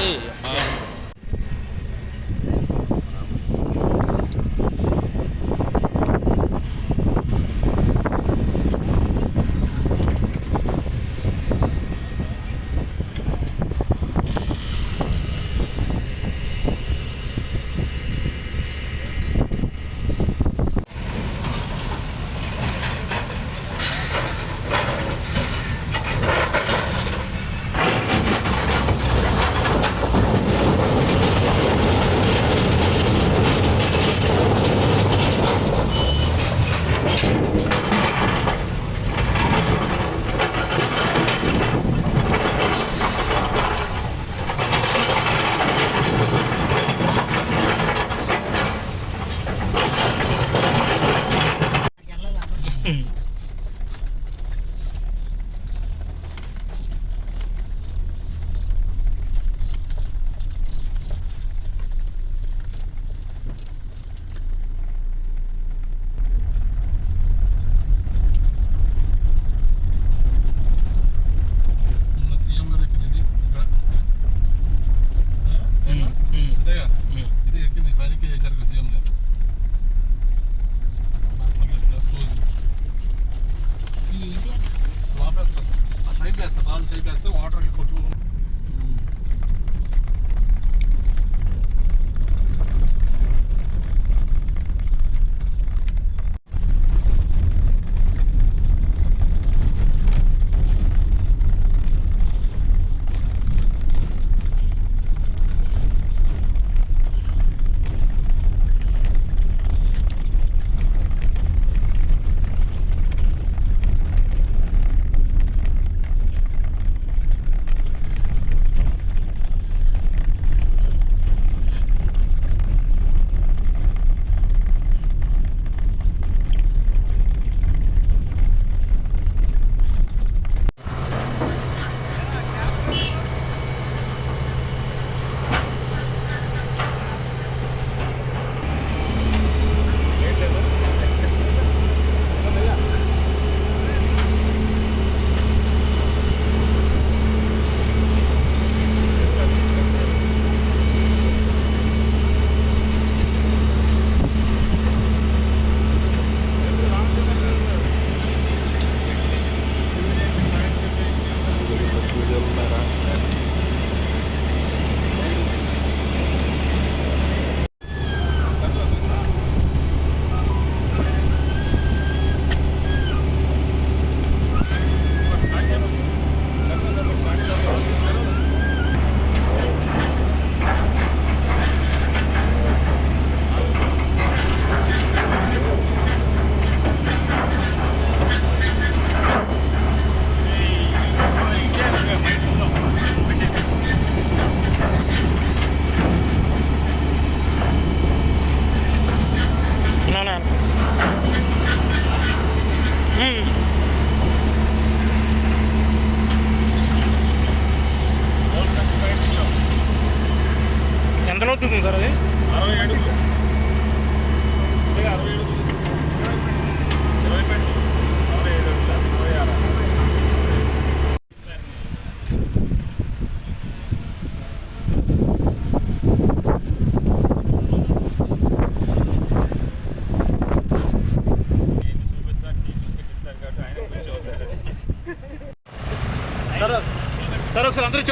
sei, mas... cycle వేస్తారు నాలుగు cycle వేస్తే వాటర్కి కొట్టుకుంటాం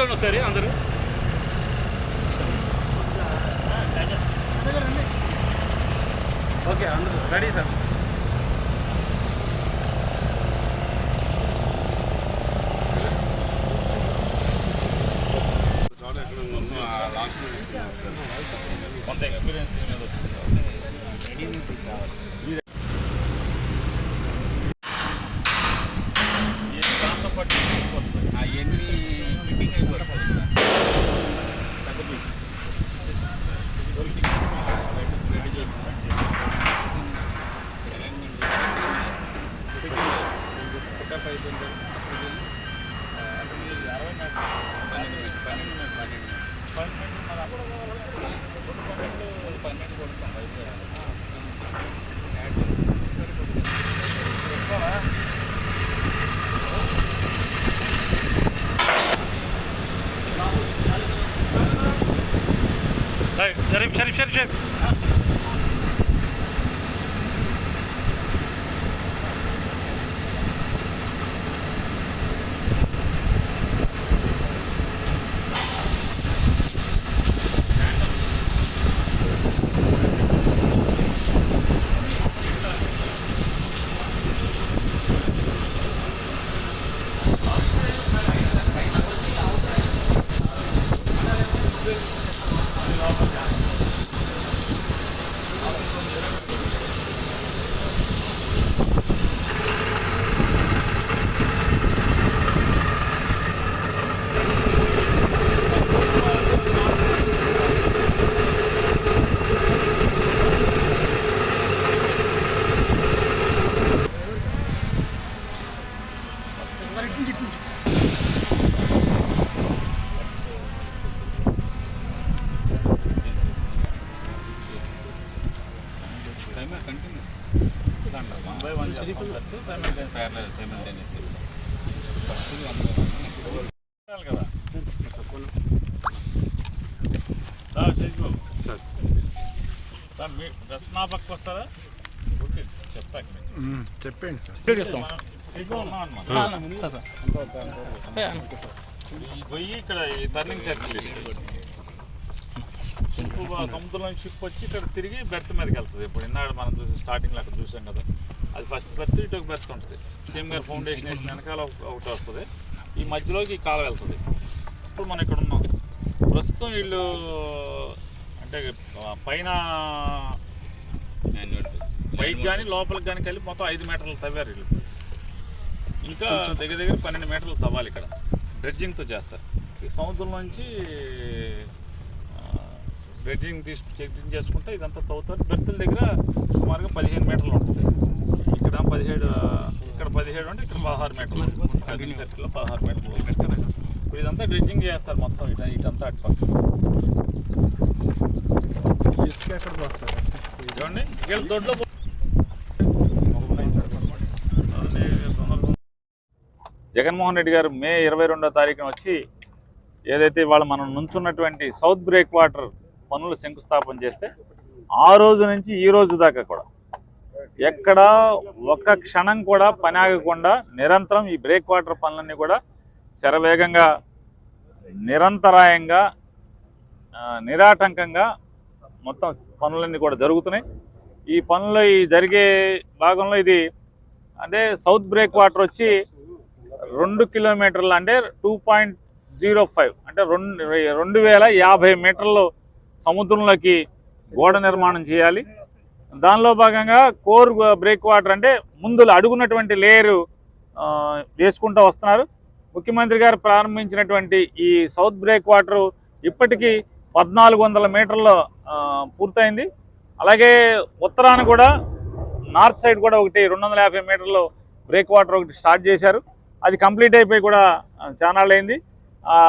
కూర్చోండి ఒకసారి అందరూ ఓకే అందరూ ready sir Şerif şerif şerif şerif. Sir Sheikh Babu sir. మీ దర్శన పక్క వస్తారా ఓకే చెప్తా చెప్పండి సార్. ఈ పోయి ఇక్కడ ఈ టర్నింగ్ సర్కిల్ ఇది. షిప్ సముద్రంలో షిప్ వచ్చి ఇక్కడ తిరిగి బెర్త్ మీదకి వెళ్తుంది. ఇప్పుడు ఇన్నాడు మనం చూసి స్టార్టింగ్లో అక్కడ చూసాం కదా. అది ఫస్ట్ బెర్త్ ఇటు ఒక బెర్త్ ఉంటుంది. సేమ్ గారు ఫౌండేషన్ వేసిన వెనకాల ఒక- ఒకటి వస్తుంది. ఈ మధ్యలోకి ఈ కాల వెళ్తుంది. ఇప్పుడు మనం ఇక్కడ ఉన్నాం. ప్రస్తుతం వీళ్ళు అంటే పైన పైకి కానీ లోపలికి కానీ కలిపి మొత్తం ఐదు మీటర్లు తవ్వారు వీళ్ళు. ఇంకా దగ్గర దగ్గర పన్నెండు మీటర్లు తవ్వాలి ఇక్కడ. డ్రెడ్జింగ్తో చేస్తారు. ఈ సముద్రం నుంచి డ్రెడ్జింగ్ తీసుకు చెకింగ్ చేసుకుంటే ఇదంతా తవ్వుతారు. బెర్తుల దగ్గర సుమారుగా పదిహేను మీటర్లు ఉంటుంది. ఇక్కడ పదిహేడు ఇక్కడ పదిహేడు అంటే ఇక్కడ పదహారు మీటర్లు. సర్కిల్లో పదహారు మీటర్లు. ఇప్పుడు ఇదంతా డ్రెడ్జింగ్ చేస్తారు మొత్తం ఇట ఇటంతా ఇసుక ఎక్కడ పోస్తారు? చూడండి ఇక్కడ దొడ్లో జగన్మోహన్ రెడ్డి గారు మే ఇరవై రెండో తారీఖున వచ్చి ఏదైతే ఇవాళ మనం నుంచున్నటువంటి సౌత్ బ్రేక్ వాటర్ పనులు శంకుస్థాపన చేస్తే ఆ రోజు నుంచి ఈ రోజు దాకా కూడా ఎక్కడ ఒక్క క్షణం కూడా పని ఆగకుండా నిరంతరం ఈ బ్రేక్ వాటర్ పనులన్నీ కూడా శరవేగంగా నిరంతరాయంగా నిరాటంకంగా మొత్తం పనులన్నీ కూడా జరుగుతున్నాయి. ఈ పనులు ఈ జరిగే భాగంలో ఇది అంటే సౌత్ బ్రేక్ వాటర్ వచ్చి రెండు కిలోమీటర్లు అంటే టూ పాయింట్ జీరో ఫైవ్ అంటే రెండు రెండు వేల యాభై మీటర్లు సముద్రంలోకి గోడ నిర్మాణం చేయాలి. దానిలో భాగంగా కోర్ బ్రేక్ వాటర్ అంటే ముందులో అడుగున్నటువంటి లేయరు వేసుకుంటూ వస్తున్నారు. ముఖ్యమంత్రి గారు ప్రారంభించినటువంటి ఈ సౌత్ బ్రేక్ వాటర్ ఇప్పటికీ పద్నాలుగు వందల మీటర్లు పూర్తయింది. అలాగే ఉత్తరాన కూడా నార్త్ సైడ్ కూడా ఒకటి రెండు వందల యాభై మీటర్లు బ్రేక్ వాటర్ ఒకటి స్టార్ట్ చేశారు. అది కంప్లీట్ అయిపోయి కూడా ఆ, అయింది.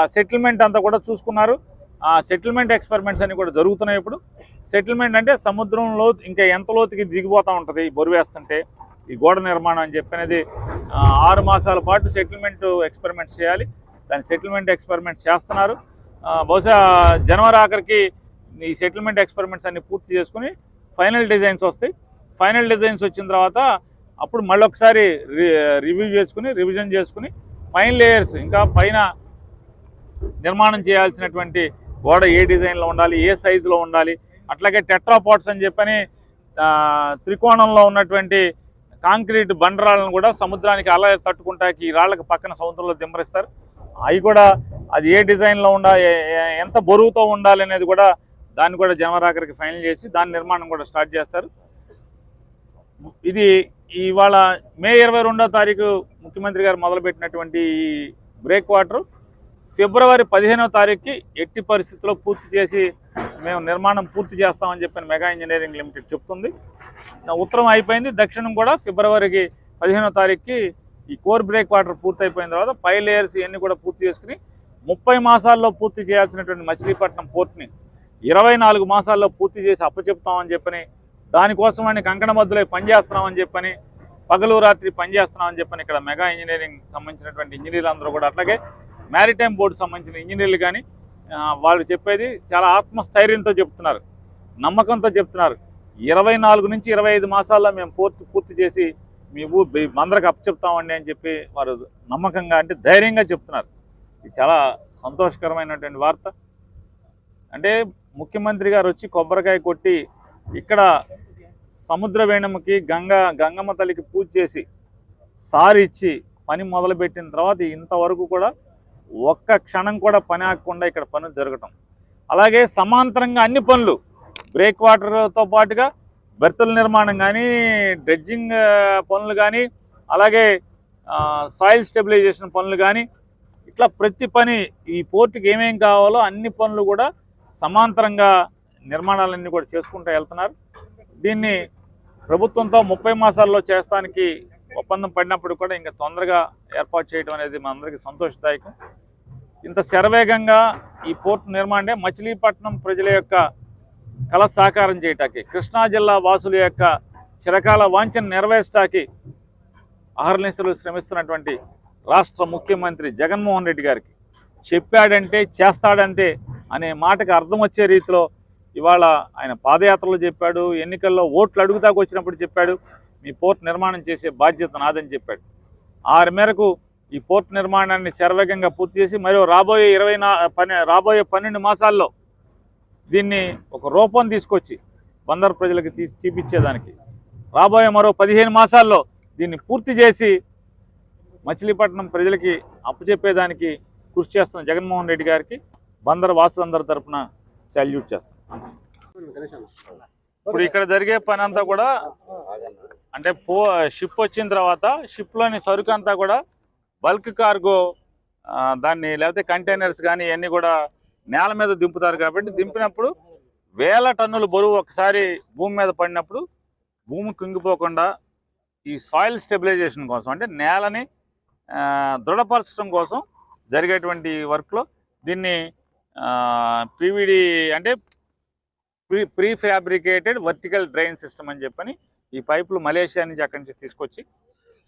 సెటిల్మెంట్ అంతా కూడా చూసుకున్నారు. ఆ సెటిల్మెంట్ ఎక్స్పెరిమెంట్స్ అన్ని కూడా జరుగుతున్నాయి ఇప్పుడు. సెటిల్మెంట్ అంటే సముద్రంలో ఇంకా ఎంత లోతుకి దిగిపోతూ ఉంటుంది ఈ వేస్తుంటే. ఈ గోడ నిర్మాణం అని చెప్పినది ఆరు మాసాల పాటు సెటిల్మెంట్ ఎక్స్పెరిమెంట్స్ చేయాలి. దాని సెటిల్మెంట్ ఎక్స్పెరిమెంట్స్ చేస్తున్నారు. బహుశా జనవరి ఆఖరికి ఈ సెటిల్మెంట్ ఎక్స్పెరిమెంట్స్ అన్ని పూర్తి చేసుకుని ఫైనల్ డిజైన్స్ వస్తాయి. ఫైనల్ డిజైన్స్ వచ్చిన తర్వాత అప్పుడు మళ్ళీ ఒకసారి రివ్యూ చేసుకుని రివిజన్ చేసుకుని పైన లేయర్స్ ఇంకా పైన నిర్మాణం చేయాల్సినటువంటి గోడ ఏ డిజైన్లో ఉండాలి ఏ సైజులో ఉండాలి అట్లాగే టెట్రాపాట్స్ అని చెప్పని త్రికోణంలో ఉన్నటువంటి కాంక్రీట్ బండరాళ్ళను కూడా సముద్రానికి అలా తట్టుకుంటాకి ఈ రాళ్ళకి పక్కన సముద్రంలో దింపరిస్తారు. అవి కూడా అది ఏ డిజైన్లో ఉండా ఎంత బరువుతో ఉండాలి అనేది కూడా దాన్ని కూడా జనవరాఖరికి ఫైనల్ చేసి దాని నిర్మాణం కూడా స్టార్ట్ చేస్తారు. ఇది ఇవాళ మే ఇరవై రెండో తారీఖు ముఖ్యమంత్రి గారు మొదలుపెట్టినటువంటి ఈ బ్రేక్ వాటర్. ఫిబ్రవరి పదిహేనో తారీఖుకి ఎట్టి పరిస్థితుల్లో పూర్తి చేసి మేము నిర్మాణం పూర్తి చేస్తామని చెప్పిన మెగా ఇంజనీరింగ్ లిమిటెడ్ చెప్తుంది. ఉత్తరం అయిపోయింది. దక్షిణం కూడా ఫిబ్రవరికి పదిహేనో తారీఖుకి ఈ కోర్ బ్రేక్ వాటర్ పూర్తి అయిపోయిన తర్వాత పై లేయర్స్ ఇవన్నీ కూడా పూర్తి చేసుకుని ముప్పై మాసాల్లో పూర్తి చేయాల్సినటువంటి మచిలీపట్నం పోర్ట్ని ఇరవై నాలుగు మాసాల్లో పూర్తి చేసి అప్పచెప్తామని చెప్పని దానికోసమని కంకణ కంకణబద్దులై పనిచేస్తున్నామని చెప్పని పగలు రాత్రి పనిచేస్తున్నామని చెప్పని ఇక్కడ మెగా ఇంజనీరింగ్ సంబంధించినటువంటి ఇంజనీర్లు అందరూ కూడా అట్లాగే మ్యారిటైమ్ బోర్డు సంబంధించిన ఇంజనీర్లు కానీ వాళ్ళు చెప్పేది చాలా ఆత్మస్థైర్యంతో చెప్తున్నారు నమ్మకంతో చెప్తున్నారు. ఇరవై నాలుగు నుంచి ఇరవై ఐదు మాసాల్లో మేము పూర్తి పూర్తి చేసి మీ ఊరు అందరికి అప్పచెప్తామండి అని చెప్పి వారు నమ్మకంగా అంటే ధైర్యంగా చెప్తున్నారు. ఇది చాలా సంతోషకరమైనటువంటి వార్త. అంటే ముఖ్యమంత్రి గారు వచ్చి కొబ్బరికాయ కొట్టి ఇక్కడ సముద్ర వేణముకి గంగ గంగమ్మ తల్లికి పూజ చేసి సారి ఇచ్చి పని మొదలుపెట్టిన తర్వాత ఇంతవరకు కూడా ఒక్క క్షణం కూడా పని ఆగకుండా ఇక్కడ పనులు జరగటం. అలాగే సమాంతరంగా అన్ని పనులు బ్రేక్ వాటర్తో పాటుగా బెర్తుల నిర్మాణం కానీ డ్రెడ్జింగ్ పనులు కానీ అలాగే సాయిల్ స్టెబిలైజేషన్ పనులు కానీ ఇట్లా ప్రతి పని ఈ పోర్టుకి ఏమేం కావాలో అన్ని పనులు కూడా సమాంతరంగా నిర్మాణాలన్నీ కూడా చేసుకుంటూ వెళ్తున్నారు. దీన్ని ప్రభుత్వంతో ముప్పై మాసాల్లో చేస్తానికి ఒప్పందం పడినప్పుడు కూడా ఇంకా తొందరగా ఏర్పాటు చేయడం అనేది మనందరికీ సంతోషదాయకం. ఇంత శరవేగంగా ఈ పోర్టు నిర్మాణమే మచిలీపట్నం ప్రజల యొక్క కళ సాకారం చేయటానికి కృష్ణా జిల్లా వాసుల యొక్క చిరకాల వాంఛన నెరవేర్చడానికి అహర్నిశలు శ్రమిస్తున్నటువంటి రాష్ట్ర ముఖ్యమంత్రి జగన్మోహన్ రెడ్డి గారికి చెప్పాడంటే చేస్తాడంటే అనే మాటకు అర్థం వచ్చే రీతిలో ఇవాళ ఆయన పాదయాత్రలో చెప్పాడు ఎన్నికల్లో ఓట్లు అడుగుదాకు వచ్చినప్పుడు చెప్పాడు మీ పోర్ట్ నిర్మాణం చేసే బాధ్యత నాదని చెప్పాడు. ఆరు మేరకు ఈ పోర్ట్ నిర్మాణాన్ని శరవేగంగా పూర్తి చేసి మరియు రాబోయే ఇరవై నా పని రాబోయే పన్నెండు మాసాల్లో దీన్ని ఒక రూపం తీసుకొచ్చి బందర్ ప్రజలకు తీసి చూపించేదానికి. రాబోయే మరో పదిహేను మాసాల్లో దీన్ని పూర్తి చేసి మచిలీపట్నం ప్రజలకి అప్పచెప్పేదానికి కృషి చేస్తున్న జగన్మోహన్ రెడ్డి గారికి బందర్ వాసులందరి తరఫున సాల్యూట్ చేస్తాం. ఇప్పుడు ఇక్కడ జరిగే పని అంతా కూడా అంటే పో షిప్ వచ్చిన తర్వాత షిప్లోని సరుకు అంతా కూడా బల్క్ కార్గో దాన్ని లేకపోతే కంటైనర్స్ కానీ ఇవన్నీ కూడా నేల మీద దింపుతారు కాబట్టి దింపినప్పుడు వేల టన్నుల బరువు ఒకసారి భూమి మీద పడినప్పుడు భూమి కుంగిపోకుండా ఈ సాయిల్ స్టెబిలైజేషన్ కోసం అంటే నేలని దృఢపరచడం కోసం జరిగేటువంటి వర్క్లో దీన్ని పీవీడి అంటే pre pre prefabricated vertical drain system అని చెప్పని ఈ పైపులు మలేషియా నుంచి అక్కడి నుంచి తీసుకొచ్చి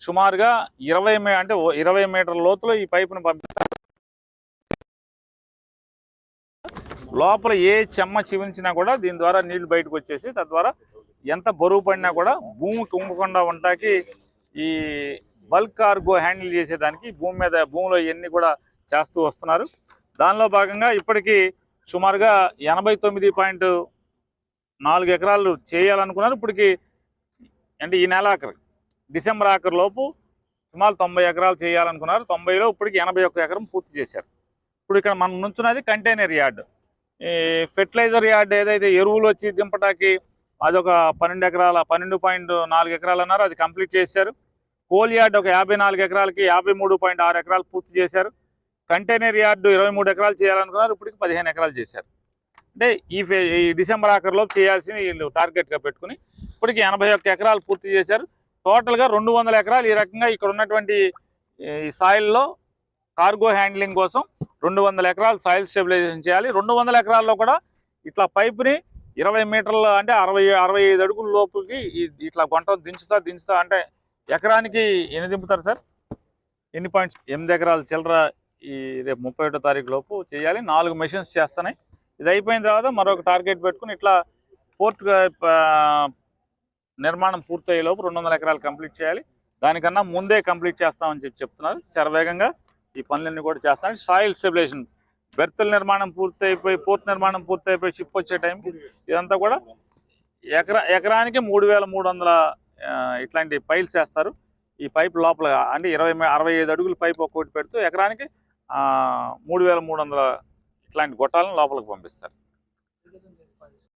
సుమారుగా ఇరవై అంటే ఓ ఇరవై మీటర్ల లోతులో ఈ పైపును పంపిస్తారు లోపల ఏ చెమ్మ చివించినా కూడా దీని ద్వారా నీళ్ళు బయటకు వచ్చేసి తద్వారా ఎంత బరువు పడినా కూడా భూమి కుంగకుండా ఉండటానికి ఈ బల్క్ కార్గో హ్యాండిల్ చేసేదానికి భూమి మీద భూమిలో ఇవన్నీ కూడా చేస్తూ వస్తున్నారు. దానిలో భాగంగా ఇప్పటికీ సుమారుగా ఎనభై తొమ్మిది పాయింట్ నాలుగు ఎకరాలు చేయాలనుకున్నారు. ఇప్పటికి అంటే ఈ నెల ఆఖరి డిసెంబర్ ఆఖరి లోపు సుమారు తొంభై ఎకరాలు చేయాలనుకున్నారు. తొంభైలో ఇప్పటికి ఎనభై ఒక్క ఎకరం పూర్తి చేశారు. ఇప్పుడు ఇక్కడ మనం నుంచున్నది కంటైనర్ యార్డ్ ఫెర్టిలైజర్ యార్డ్ ఏదైతే ఎరువులు వచ్చి దింపటానికి అదొక పన్నెండు ఎకరాల పన్నెండు పాయింట్ నాలుగు ఎకరాలు అన్నారు. అది కంప్లీట్ చేశారు. కోల్ యార్డ్ ఒక యాభై నాలుగు ఎకరాలకి యాభై మూడు పాయింట్ ఆరు ఎకరాలు పూర్తి చేశారు. కంటైనర్ యార్డు ఇరవై మూడు ఎకరాలు చేయాలనుకున్నారు. ఇప్పటికి పదిహేను ఎకరాలు చేశారు. అంటే ఈ ఫే ఈ డిసెంబర్ ఆఖరిలో చేయాల్సిన వీళ్ళు టార్గెట్గా పెట్టుకుని ఇప్పటికి ఎనభై ఒక్క ఎకరాలు పూర్తి చేశారు. టోటల్గా రెండు వందల ఎకరాలు ఈ రకంగా ఇక్కడ ఉన్నటువంటి ఈ సాయిల్లో కార్గో హ్యాండ్లింగ్ కోసం రెండు వందల ఎకరాలు సాయిల్ స్టెబిలైజేషన్ చేయాలి. రెండు వందల ఎకరాల్లో కూడా ఇట్లా పైప్ని ఇరవై మీటర్ల అంటే అరవై అరవై ఐదు అడుగుల లోపుకి ఇట్లా గొంట దించుతా దించుతా అంటే ఎకరానికి ఎన్ని దింపుతారు సార్? ఎన్ని పాయింట్స్? ఎనిమిది ఎకరాల చిల్లర ఈ రేపు ముప్పై ఒకటో తారీఖు లోపు చేయాలి. నాలుగు మెషిన్స్ చేస్తున్నాయి. ఇది అయిపోయిన తర్వాత మరొక టార్గెట్ పెట్టుకుని ఇట్లా పోర్ట్ నిర్మాణం పూర్తయ్యే లోపు రెండు వందల ఎకరాలు కంప్లీట్ చేయాలి. దానికన్నా ముందే కంప్లీట్ చేస్తామని చెప్పి చెప్తున్నారు. శరవేగంగా ఈ పనులన్నీ కూడా చేస్తాం సాయిల్ స్టెబిలేషన్ బెర్తల నిర్మాణం పూర్తయిపోయి పోర్ట్ నిర్మాణం పూర్తయిపోయి షిప్ వచ్చే టైంకి ఇదంతా కూడా ఎకరా ఎకరానికి మూడు వేల మూడు వందల ఇట్లాంటి పైల్స్ వేస్తారు. ఈ పైప్ లోపల అంటే ఇరవై అరవై ఐదు అడుగుల పైప్ ఒక్కోటి పెడుతూ ఎకరానికి ఆ, మూడు వేల మూడు వందల ఇట్లాంటి గొట్టాలను లోపలికి పంపిస్తారు.